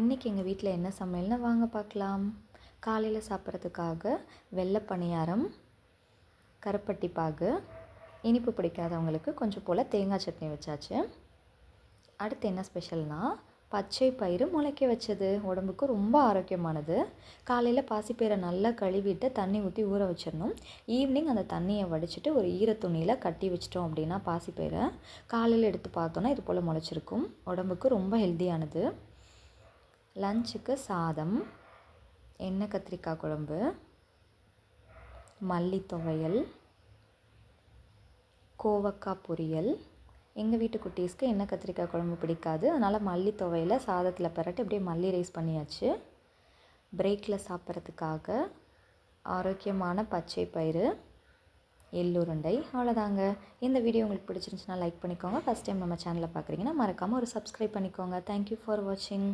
இன்றைக்கி எங்கள் வீட்டில் என்ன சமையல்னு வாங்க பார்க்கலாம் காலையில் சாப்பிட்றதுக்காக வெள்ளை பணியாரம் கருப்பட்டி பாகு இனிப்பு பிடிக்காதவங்களுக்கு கொஞ்சம் போல் தேங்காய் சட்னி வச்சாச்சு. அடுத்து என்ன ஸ்பெஷல்னால் பச்சை பயிறு முளைக்க வச்சது. உடம்புக்கு ரொம்ப ஆரோக்கியமானது. காலையில் பாசிப்பயிரை நல்லா கழுவிட்டு தண்ணி ஊற்றி ஊற வச்சிடணும். ஈவினிங் அந்த தண்ணியை வடிச்சிட்டு ஒரு ஈர துணியில் கட்டி வச்சிட்டோம் அப்படின்னா பாசிப்பயிரை காலையில் எடுத்து பார்த்தோன்னா இது போல் முளைச்சிருக்கும். உடம்புக்கு ரொம்ப ஹெல்த்தியானது. லஞ்சுக்கு சாதம் எண்ணெய் கத்திரிக்காய் குழம்பு மல்லி துவையல் கோவக்காய் பொரியல். எங்கள் வீட்டு குட்டீஸ்க்கு எண்ணெய் கத்திரிக்காய் குழம்பு பிடிக்காது. அதனால் மல்லி துவையில் சாதத்தில் பரட்டு அப்படியே மல்லி ரைஸ் பண்ணியாச்சு. பிரேக்கில் சாப்பிட்றதுக்காக ஆரோக்கியமான பச்சை பயிறு எள்ளுருண்டை அவ்வளோதாங்க. இந்த வீடியோ உங்களுக்கு பிடிச்சிருந்துச்சுன்னா லைக் பண்ணிக்கோங்க. ஃபஸ்ட் டைம் நம்ம சேனலை பார்க்குறீங்கன்னா மறக்காமல் ஒரு சப்ஸ்கிரைப் பண்ணிக்கோங்க. தேங்க்யூ ஃபார் வாட்சிங்